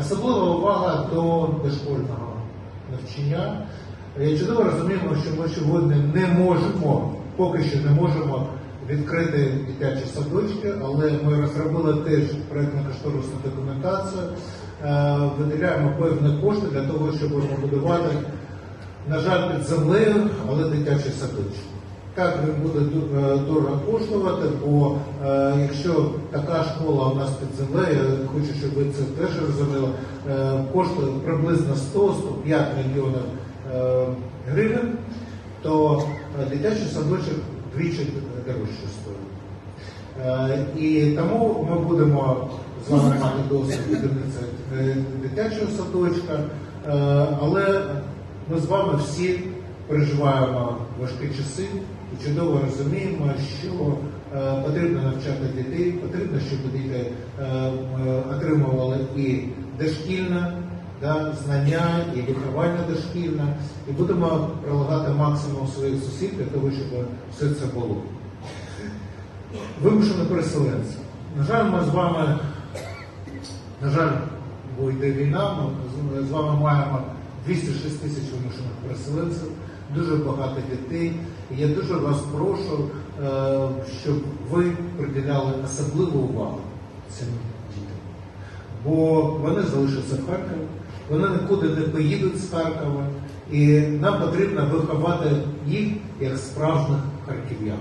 Особлива увага до дошкільного навчання. Я чудово розуміємо, що ми сьогодні не можемо, поки що не можемо відкрити дитячі садочки, але ми розробили теж проєктно-кошторисну документацію, е, виділяємо певні кошти для того, щоб побудувати, на жаль, під землею, але дитячий садочок. Так він буде ду- е, дорого коштувати, бо е, якщо така школа у нас під землею, я хочу, щоб ви це теж розуміли, е, коштує приблизно 100-105 мільйонів гривень, то дитячий садочок двічі дорожче стоїть. І тому ми будемо з вами мати досвід дитячого садочка, але ми з вами всі переживаємо важкі часи. І чудово розуміємо, що е, потрібно навчати дітей, потрібно, щоб діти е, отримували і дошкільне да, знання, і виховання дошкільне, і будемо прилагати максимум своїх зусиль для того, щоб все це було. Вимушені переселенці. На жаль, ми з вами, на жаль, бо йде війна, ми з вами маємо 206 тисяч вимушених переселенців, дуже багато дітей. І я дуже вас прошу, е, щоб ви приділяли особливу увагу цим дітям. Бо вони залишаться в Харкові, вони нікуди не поїдуть з Харкова, і нам потрібно виховати їх як справжніх харків'ян.